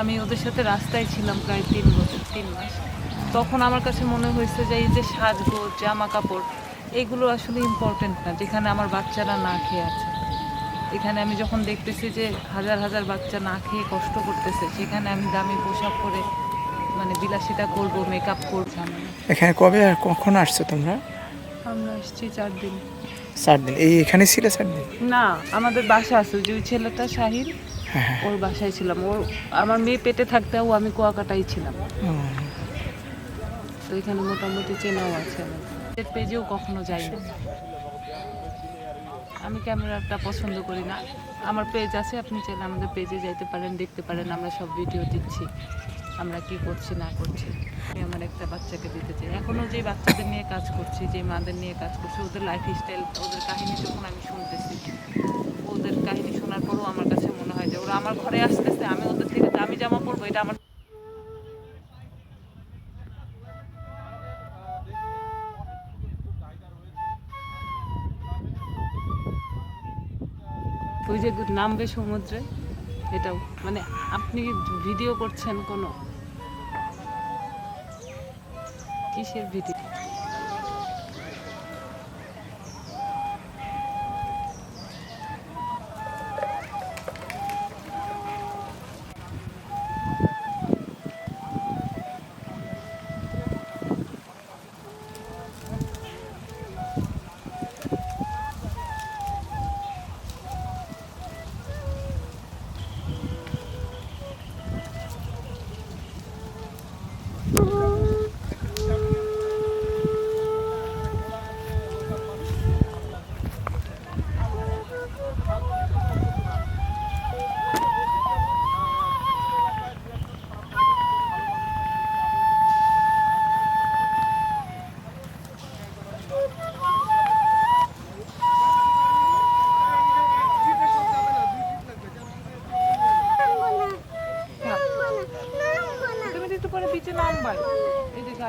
আমি ওদের সাথে রাস্তায় ছিলাম প্রায় তিন বছর তিন মাস। তখন আমার কাছে মনে হয়েছে যে এই যে সাজগোজ জামা কাপড় এগুলো আসলে ইম্পর্টেন্ট না যেখানে আমার বাচ্চারা না খেয়ে আছে। এখানে আমি যখন দেখতেছি যে হাজার হাজার বাচ্চা না খেয়ে কষ্ট করতেছে সেখানে আমি দামি পোশাক পরে মানে বিলাসিতা করব মেকআপ করব। এখানে কবে আর কখন আসছো তোমরা? আমরা এসেছি চার দিন। চার দিন। এই এখানে ছিলে চার দিন? না আমাদের বাসা আছে যে ওই ছেলেটা শাহিন হ্যাঁ ওর বাসায় ছিলাম। ওর আমার মেয়ে পেটে থাকতেও আমি কুয়াকাটাই ছিলাম। তো এখানে মোটামুটি চেনাও আছে আমার। পেজেও কখনো যাই না আমি ক্যামেরাটা পছন্দ করি না। আমার পেজ আছে আপনি চাইলে আমাদের পেজে যাইতে পারেন দেখতে পারেন আমরা সব ভিডিও দিচ্ছি। আমরা কি করছি না করছি। আমি আমার একটা বাচ্চাকে দিতে চাই। এখনও যে বাচ্চাদের নিয়ে কাজ করছি যে মাদের নিয়ে কাজ করছি ওদের লাইফ স্টাইল ওদের কাহিনী যখন আমি শুনতেছি ওদের কাহিনী শোনার পরও আমার কাছে হয় আমার ঘরে আসতেছে, আমি ওদের থেকে দামি জামা পরবো, এটা আমার ওই যে নামবে সমুদ্রে, এটাও। মানে আপনি ভিডিও করছেন কোনো? কিসের ভিডিও?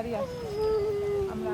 গাড়ি আসছে। আমরা